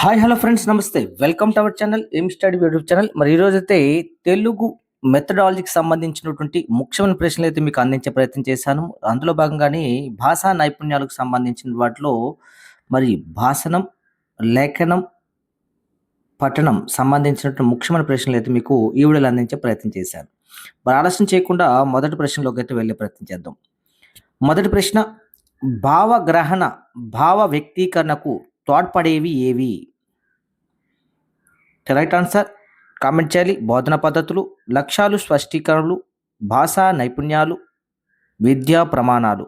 Hi hello friends నమస్తే. Welcome to our channel M study YouTube channel. మరి ఈరోజు అయితే తెలుగు మెథడాలజీకి సంబంధించినటువంటి ముఖ్యమైన ప్రశ్నలు అయితే మీకు అందించే ప్రయత్నం చేశాను. అందులో భాగంగానే భాషా నైపుణ్యాలకు సంబంధించిన వాటిలో మరి భాషణం లేఖనం పఠనం సంబంధించినటువంటి ముఖ్యమైన ప్రశ్నలు అయితే మీకు ఈ వీడియోలో అందించే ప్రయత్నం చేశాను. మరి ఆలస్యం చేయకుండా మొదటి ప్రశ్నలోకి అయితే వెళ్ళే ప్రయత్నం చేద్దాం. మొదటి ప్రశ్న భావగ్రహణ భావ వ్యక్తీకరణకు తోడ్పడేవి ఏవి? రైట్ ఆన్సర్ కామెంట్ చేయాలి. బోధన పద్ధతులు లక్ష్యాలు స్పష్టీకరణలు భాషా నైపుణ్యాలు విద్యా ప్రమాణాలు.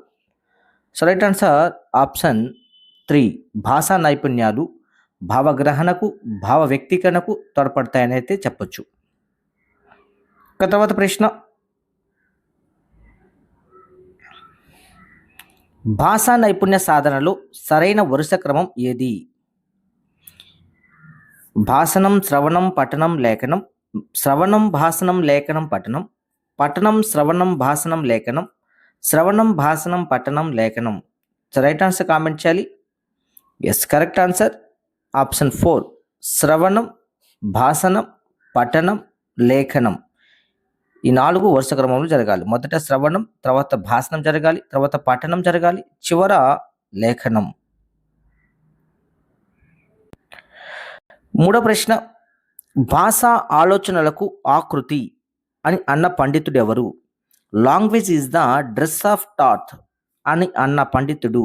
So right answer option three భాషా నైపుణ్యాలు భావగ్రహణకు భావ వ్యక్తీకరణకు తోడ్పడతాయని అయితే చెప్పొచ్చు. ఇక తర్వాత ప్రశ్న. భాషా నైపుణ్య సాధనలో సరైన వరుస క్రమం ఏది? భాషణం శ్రవణం పఠనం లేఖనం. శ్రవణం భాషణం లేఖనం పఠనం. పఠనం శ్రవణం భాషణం లేఖనం. శ్రవణం భాషణం పఠనం లేఖనం. రైట్ ఆన్సర్ కామెంట్ చేయాలి? Yes correct answer option four శ్రవణం భాషణం పఠనం లేఖనం. ఈ నాలుగు వరుస క్రమంలో జరగాలి. మొదట శ్రవణం తర్వాత భాషణం జరగాలి తర్వాత పఠనం జరగాలి చివర లేఖనం. మూడో ప్రశ్న భాషా ఆలోచనలకు ఆకృతి అని అన్న పండితుడు ఎవరు? Language is the dress of thought అని అన్న పండితుడు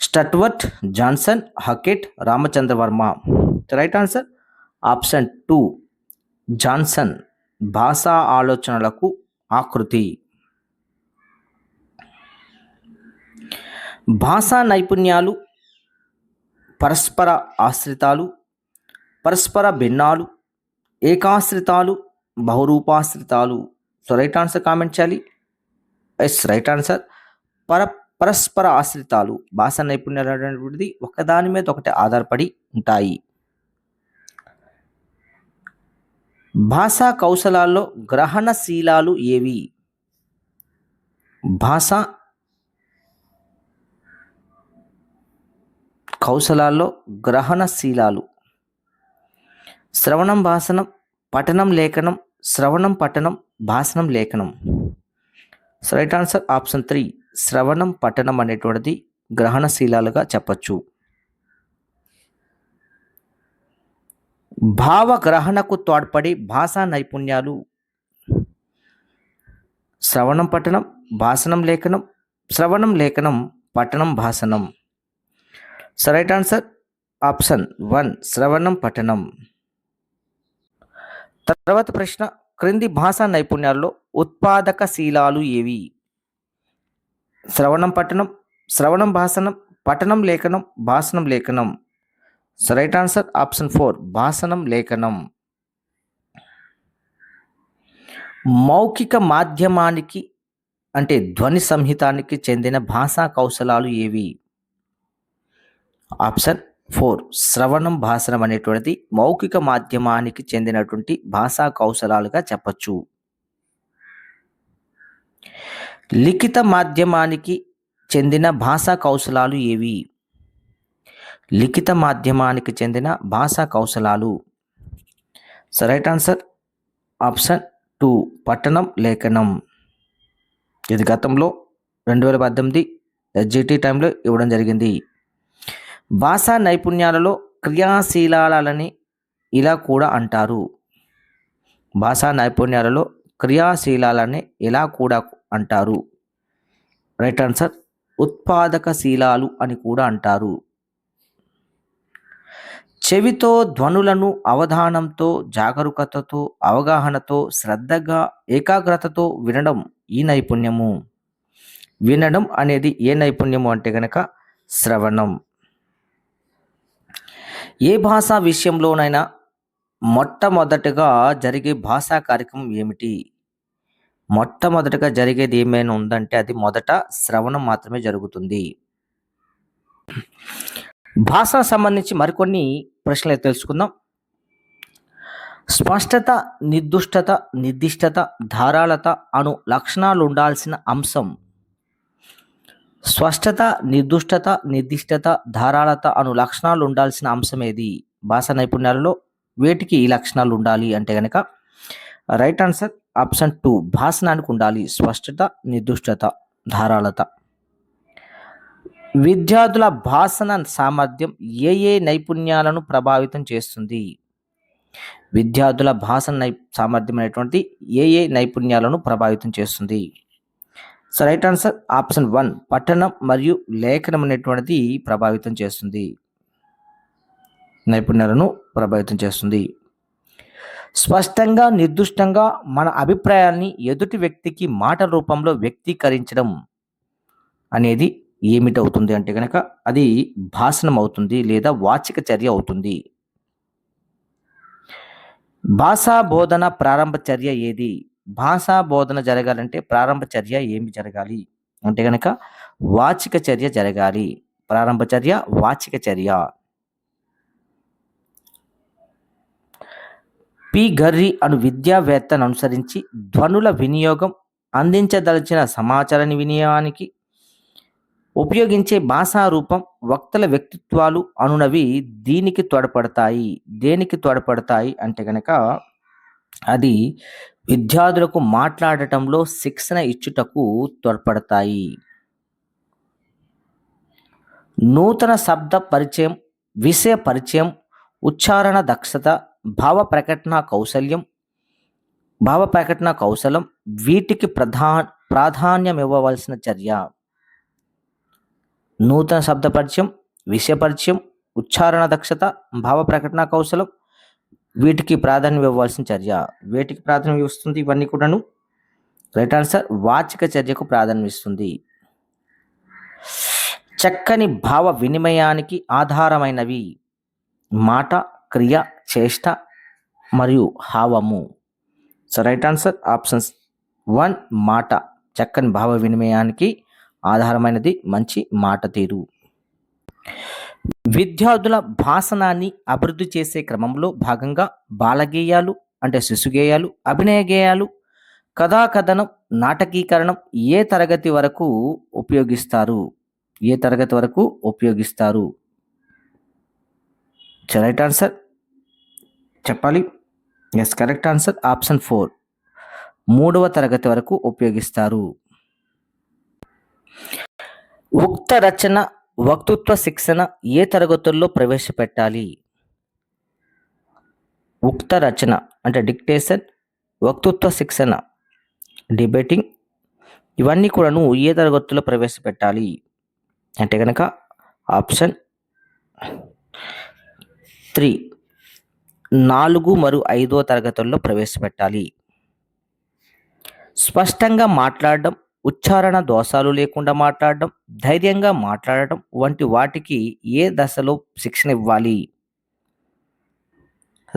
Stuart Johnson Hockett Ramachandra Varma right answer option two Johnson. భాషా ఆలోచనలకు ఆకృతి. భాషా నైపుణ్యాలు పరస్పర ఆశ్రితాలు పరస్పర భిన్నాలు ఏకాశ్రితాలు బహురూపాశ్రితాలు. సో రైట్ ఆన్సర్ కామెంట్ చేయాలి? ఎస్ రైట్ ఆన్సర్ పర పరస్పర ఆశ్రితాలు. భాషా నైపుణ్యాలు అనేటువంటిది ఒకదాని మీద ఒకటి ఆధారపడి ఉంటాయి. భాషా కౌశలాల్లో గ్రహణశీలాలు ఏవి? భాష కౌశలాల్లో గ్రహణశీలాలు. శ్రవణం భాషణం పఠనం లేఖనం శ్రవణం పఠనం భాషణం లేఖనం. రైట్ ఆన్సర్ ఆప్షన్ త్రీ శ్రవణం పఠనం అనేటువంటిది గ్రహణశీలాలుగా చెప్పచ్చు. భావగ్రహణకు తోడ్పడి భాషా నైపుణ్యాలు శ్రవణం పఠనం భాషణం లేఖనం శ్రవణం లేఖనం పఠనం భాషణం. So right answer option one శ్రవణం పఠనం. తర్వాత ప్రశ్న క్రింది భాషా నైపుణ్యాల్లో ఉత్పాదక శీలాలు ఏవి? శ్రవణం పఠనం శ్రవణం భాషణం పఠనం లేఖనం భాషణం లేఖనం. So right answer option four భాషణం లేఖనం మౌఖిక మాధ్యమానికి అంటే ధ్వని సంహితానికి చెందిన భాషా కౌశలాలు ఏవి ఆప్షన్ ఫోర్ శ్రవణం భాషణం అనేటువంటిది మౌఖిక మాధ్యమానికి చెందినటువంటి భాషా కౌశలాలుగా చెప్పచ్చు లిఖిత మాధ్యమానికి చెందిన భాషా కౌశలాలు ఏవి లిఖిత మాధ్యమానికి చెందిన భాషా కౌశలాలు. So right answer option two పట్టణం లేఖనం. ఇది గతంలో రెండు వేల పద్దెనిమిది ఎస్జిటి టైంలో ఇవ్వడం జరిగింది. భాషా నైపుణ్యాలలో క్రియాశీలాలని ఇలా కూడా అంటారు. భాషా నైపుణ్యాలలో క్రియాశీలాలని ఇలా కూడా అంటారు. రైట్ ఆన్సర్ ఉత్పాదక శీలాలు అని కూడా అంటారు. చెవితో ధ్వనులను అవధానంతో జాగరూకతతో అవగాహనతో శ్రద్ధగా ఏకాగ్రతతో వినడం ఈ నైపుణ్యము. వినడం అనేది ఏ నైపుణ్యము అంటే గనక శ్రవణం. ఏ భాషా విషయంలోనైనా మొట్టమొదటగా జరిగే భాషా కార్యక్రమం ఏమిటి? మొట్టమొదటగా జరిగేది ఏమైనా ఉందంటే అది మొదట శ్రవణం మాత్రమే జరుగుతుంది. భాష సంబంధించి మరికొన్ని ప్రశ్నలు తెలుసుకుందాం. స్పష్టత నిర్దుష్టత నిర్దిష్టత ధారాళత అను లక్షణాలు ఉండాల్సిన అంశం. స్పష్టత నిర్దుష్టత నిర్దిష్టత ధారాళత అను లక్షణాలు ఉండాల్సిన అంశం ఏది? భాష నైపుణ్యాలలో వేటికి ఈ లక్షణాలు ఉండాలి అంటే కనుక రైట్ ఆన్సర్ ఆప్షన్ టూ భాషణానికి ఉండాలి. స్పష్టత నిర్దుష్టత ధారాళత. విద్యార్థుల భాషణ సామర్థ్యం ఏ ఏ నైపుణ్యాలను ప్రభావితం చేస్తుంది? విద్యార్థుల భాషణ నై సామర్థ్యం అనేటువంటి ఏ ఏ నైపుణ్యాలను ప్రభావితం చేస్తుంది? So right answer option one పఠనం మరియు లేఖనం అనేటువంటిది ప్రభావితం చేస్తుంది. నైపుణ్యాలను ప్రభావితం చేస్తుంది. స్పష్టంగా నిర్దిష్టంగా మన అభిప్రాయాన్ని ఎదుటి వ్యక్తికి మాట రూపంలో వ్యక్తీకరించడం అనేది ఏమిటవుతుంది అంటే కనుక అది భాషణం అవుతుంది లేదా వాచిక చర్య అవుతుంది. భాషా బోధన ప్రారంభ చర్య ఏది? భాషా బోధన జరగాలంటే ప్రారంభ చర్య ఏమి జరగాలి? అంటే కనుక వాచిక చర్య జరగాలి. ప్రారంభ చర్య వాచిక చర్య. పి. గర్రి అను విద్యావేత్తను అనుసరించి ధ్వనుల వినియోగం అందించదలిచిన సమాచార వినియోగానికి ఉపయోగించే భాషారూపం వక్తల వ్యక్తిత్వాలు అనునవి దీనికి తోడ్పడతాయి దేనికి తోడ్పడతాయి అంటే కనుక అది విద్యార్థులకు మాట్లాడటంలో శిక్షణ ఇచ్చుటకు తోడ్పడతాయి. నూతన శబ్ద పరిచయం విషయ పరిచయం ఉచ్చారణ దక్షత భావ ప్రకటన కౌశల్యం భావ ప్రకటన కౌశలం వీటికి ప్రధా ప్రాధాన్యం ఇవ్వవలసిన చర్య. నూతన శబ్ద పరిచయం విషయ పరిచయం ఉచ్చారణ దక్షత భావ ప్రకటన కౌశలం వీటికి ప్రాధాన్యం ఇవ్వవలసిన చర్య. వీటికి ప్రాధాన్యం ఇస్తుంది? ఇవన్నీ కూడాను రైట్ ఆన్సర్ వాచిక చర్యకు ప్రాధాన్యం ఇస్తుంది. చక్కని భావ వినిమయానికి ఆధారమైనవి మాట క్రియ చేష్ట మరియు హావము. So right answer options one మాట. చక్కని భావ వినిమయానికి ఆధారమైనది మంచి మాట తీరు. విద్యార్థుల భాషణాన్ని అభివృద్ధి చేసే క్రమంలో భాగంగా బాలగేయాలు అంటే శిశుగేయాలు అభినయ గేయాలు కథాకథనం నాటకీకరణం ఏ తరగతి వరకు ఉపయోగిస్తారు? ఏ తరగతి వరకు ఉపయోగిస్తారు? రైట్ ఆన్సర్ చెప్పాలి? Yes correct answer option four మూడవ తరగతి వరకు ఉపయోగిస్తారు. ఉక్త రచన వక్తృత్వ శిక్షణ ఏ తరగతుల్లో ప్రవేశపెట్టాలి? ఉక్త రచన అంటే డిక్టేషన్ వక్తృత్వ శిక్షణ డిబేటింగ్ ఇవన్నీ కూడాను ఏ తరగతుల్లో ప్రవేశపెట్టాలి? అంటే కనుక ఆప్షన్ త్రీ నాలుగు మరియు ఐదో తరగతుల్లో ప్రవేశపెట్టాలి. స్పష్టంగా మాట్లాడడం ఉచ్చారణ దోషాలు లేకుండా మాట్లాడడం ధైర్యంగా మాట్లాడటం వంటి వాటికి ఏ దశలో శిక్షణ ఇవ్వాలి?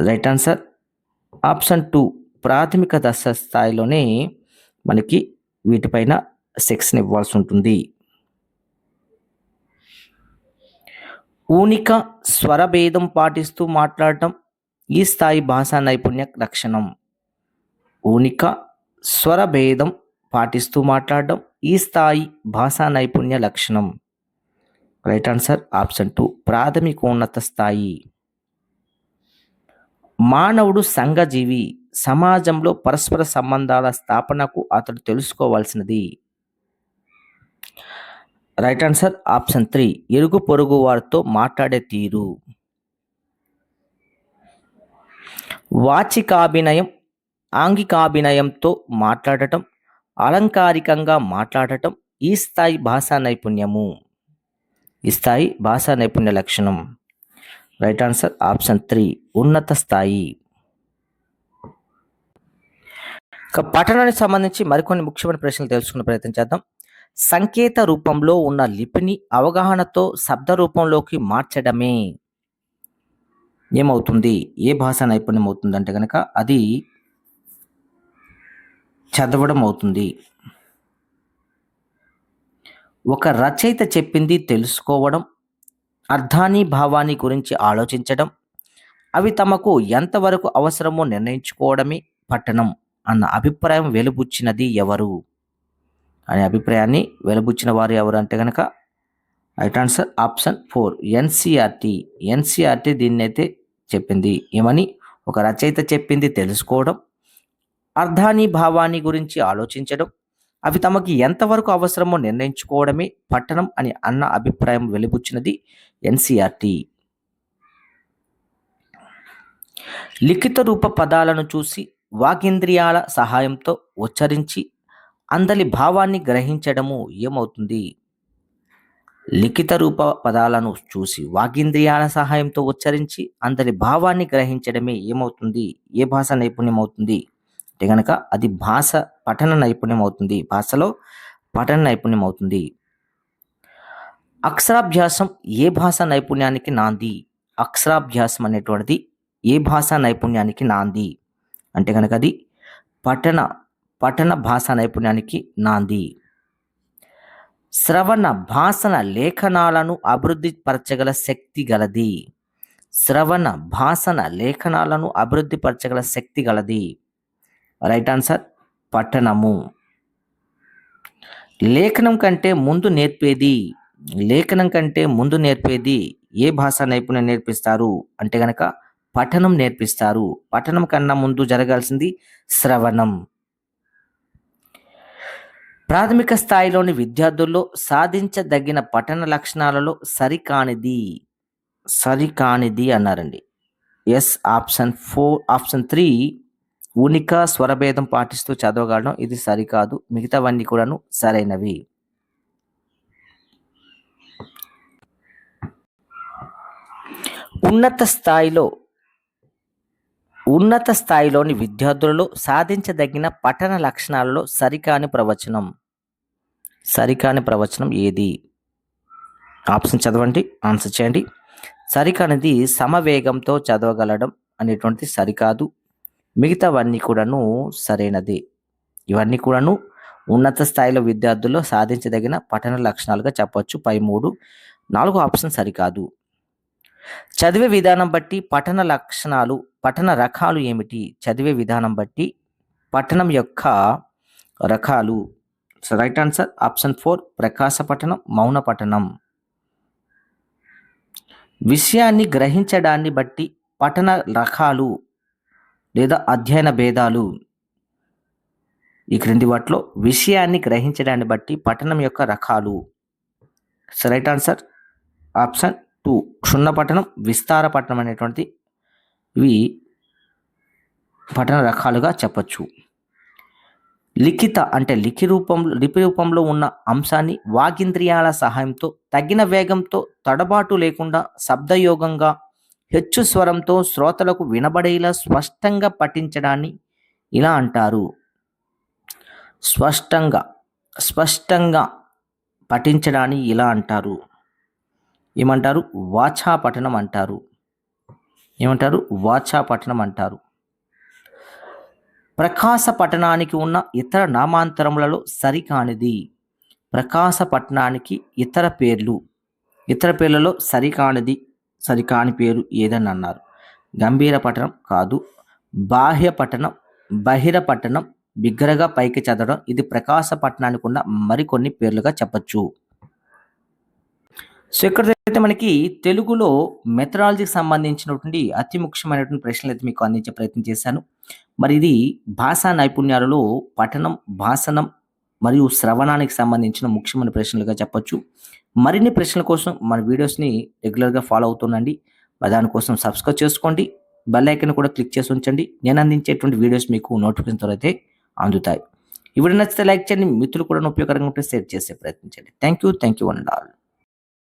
Right answer. ఆప్షన్ టూ ప్రాథమిక దశ స్థాయిలోనే మనకి వీటిపైన శిక్షణ ఇవ్వాల్సి ఉంటుంది. ఊనిక స్వరభేదం పాటిస్తూ మాట్లాడటం ఈ స్థాయి భాషా నైపుణ్య లక్షణం. ఊనిక స్వరభేదం పాటిస్తూ మాట్లాడడం ఈ స్థాయి భాషా నైపుణ్య లక్షణం. రైట్ ఆన్సర్ ఆప్షన్ టూ ప్రాథమికోన్నత స్థాయి. మానవుడు సంఘజీవి సమాజంలో పరస్పర సంబంధాల స్థాపనకు అతడు తెలుసుకోవాల్సినది. రైట్ ఆన్సర్ ఆప్షన్ త్రీ ఇరుగు పొరుగు వారితో మాట్లాడే తీరు. వాచికాభినయం ఆంగికాభినయంతో మాట్లాడటం అలంకారికంగా మాట్లాడటం ఈ స్థాయి భాషా నైపుణ్యము. ఈ స్థాయి భాషా నైపుణ్య లక్షణం. రైట్ ఆన్సర్ ఆప్షన్ త్రీ ఉన్నత స్థాయి. ఇక పఠనానికి సంబంధించి మరికొన్ని ముఖ్యమైన ప్రశ్నలు తెలుసుకునే ప్రయత్నం చేద్దాం. సంకేత రూపంలో ఉన్న లిపిని అవగాహనతో శబ్ద రూపంలోకి మార్చడమే. ఏమవుతుంది? ఏ భాష నైపుణ్యం అవుతుంది అంటే కనుక అది చదవడం అవుతుంది. ఒక రచయిత చెప్పింది తెలుసుకోవడం అర్థాన్ని భావాన్ని గురించి ఆలోచించడం అవి తమకు ఎంతవరకు అవసరమో నిర్ణయించుకోవడమే పట్టణం అన్న అభిప్రాయం వెలుబుచ్చినది ఎవరు? అనే అభిప్రాయాన్ని వెలుబుచ్చిన వారు ఎవరు అంటే కనుక right answer option four NCERT NCERT దీన్ని అయితే చెప్పింది. ఏమని? ఒక రచయిత చెప్పింది తెలుసుకోవడం అర్థాన్ని భావాన్ని గురించి ఆలోచించడం అవి తమకి ఎంతవరకు అవసరమో నిర్ణయించుకోవడమే పట్టణం అని అన్న అభిప్రాయం వెలిబుచ్చినది ఎన్సీఆర్టీ. లిఖిత రూప పదాలను చూసి వాగింద్రియాల సహాయంతో ఉచ్చరించి అందలి భావాన్ని గ్రహించడము ఏమవుతుంది? లిఖిత రూప పదాలను చూసి వాగింద్రియాల సహాయంతో ఉచ్చరించి అందరి భావాన్ని గ్రహించడమే ఏమవుతుంది? ఏ భాష నైపుణ్యం అవుతుంది అంటే కనుక అది భాష పఠన నైపుణ్యం అవుతుంది. భాషలో పఠన నైపుణ్యం అవుతుంది. అక్షరాభ్యాసం ఏ భాష నైపుణ్యానికి నాంది? అక్షరాభ్యాసం అనేటువంటిది ఏ భాషా నైపుణ్యానికి నాంది? అంటే కనుక అది పఠన పఠన భాషా నైపుణ్యానికి నాంది. శ్రవణ భాషణ లేఖనాలను అభివృద్ధి పరచగల శక్తి గలది. శ్రవణ భాషణ లేఖనాలను అభివృద్ధి పరచగల శక్తి గలది. రైట్ ఆన్సర్ పట్టణము. లేఖనం కంటే ముందు నేర్పేది లేఖనం కంటే ముందు నేర్పేది ఏ భాషా నైపుణ్యం నేర్పిస్తారు? అంటే గనక పఠనం నేర్పిస్తారు. పఠనం కన్నా ముందు జరగాల్సింది శ్రవణం. ప్రాథమిక స్థాయిలోని విద్యార్థుల్లో సాధించదగిన పఠన లక్షణాలలో సరికానిది సరికానిది అన్నారండి. Yes option four option three ఉనిక స్వరభేదం పాటిస్తూ చదవగలడం ఇది సరికాదు. మిగతావన్నీ కూడాను సరైనవి. ఉన్నత స్థాయిలో ఉన్నత స్థాయిలోని విద్యార్థులలో సాధించదగిన పఠన లక్షణాలలో సరికాని ప్రవచనం. సరికాని ప్రవచనం ఏది? ఆప్షన్ చదవండి. ఆన్సర్ చేయండి. సరికానిది సమవేగంతో చదవగలడం అనేటువంటిది సరికాదు. మిగతావన్నీ కూడాను సరైనది. ఇవన్నీ కూడాను ఉన్నత స్థాయిలో విద్యార్థుల్లో సాధించదగిన పఠన లక్షణాలుగా చెప్పొచ్చు. పై మూడు నాలుగు ఆప్షన్ సరికాదు. చదివే విధానం బట్టి పఠన లక్షణాలు పఠన రకాలు ఏమిటి? చదివే విధానం బట్టి పఠనం యొక్క రకాలు. రైట్ ఆన్సర్ ఆప్షన్ ఫోర్ ప్రకాశ పఠనం మౌన పఠనం. విషయాన్ని గ్రహించడాన్ని బట్టి పఠన రకాలు లేదా అధ్యయన భేదాలు. ఈ క్రింది వాటిలో విషయాన్ని గ్రహించడాన్ని బట్టి పఠనం యొక్క రకాలు. రైట్ ఆన్సర్ ఆప్షన్ టూ క్షుణ్ణ పఠనం విస్తార పఠనం అనేటువంటి ఇవి పఠన రకాలుగా చెప్పచ్చు. లిఖిత అంటే లిఖి రూపంలో లిపి రూపంలో ఉన్న అంశాన్ని వాగింద్రియాల సహాయంతో తగిన వేగంతో తడబాటు లేకుండా శబ్దయోగంగా హెచ్చు స్వరంతో శ్రోతలకు వినబడేలా స్పష్టంగా పఠించడాన్ని ఇలా అంటారు. స్పష్టంగా స్పష్టంగా పఠించడాన్ని ఇలా అంటారు. ఏమంటారు? వాచా పఠనం అంటారు. ఏమంటారు? వాచా పఠనం అంటారు. ప్రకాశ పట్టణానికి ఉన్న ఇతర నామాంతరములలో సరికానిది. ప్రకాశ పట్టణానికి ఇతర పేర్లు. ఇతర పేర్లలో సరికానిది. సరికాని పేరు ఏదని అన్నారు గంభీర పట్టణం కాదు. బాహ్య పట్టణం బహిర పట్టణం బిగ్గరగా పైకి చదవడం ఇది ప్రకాశ పట్టణానికి ఉన్న మరికొన్ని పేర్లుగా చెప్పచ్చు. సో ఇక్కడైతే మనకి తెలుగులో మెథడాలజీకి సంబంధించినటువంటి అతి ముఖ్యమైనటువంటి ప్రశ్నలు అయితే మీకు అందించే ప్రయత్నం చేశాను. మరి ఇది భాషా నైపుణ్యాలలో పఠనం భాషణం మరియు శ్రవణానికి సంబంధించిన ముఖ్యమైన ప్రశ్నలుగా చెప్పొచ్చు. మరిన్ని ప్రశ్నల కోసం మన వీడియోస్ని రెగ్యులర్గా ఫాలో అవుతుండండి. దానికోసం సబ్స్క్రైబ్ చేసుకోండి. బెల్ ఐకన్ కూడా క్లిక్ చేసి ఉంచండి. నేను అందించేటువంటి వీడియోస్ మీకు నోటిఫికేషన్ అయితే అందుతాయి. ఇవి నచ్చితే లైక్ చేయండి. మిత్రులు కూడా ఉపయోగకరంగా ఉంటే షేర్ చేసే ప్రయత్నించండి. Thank you thank you and all.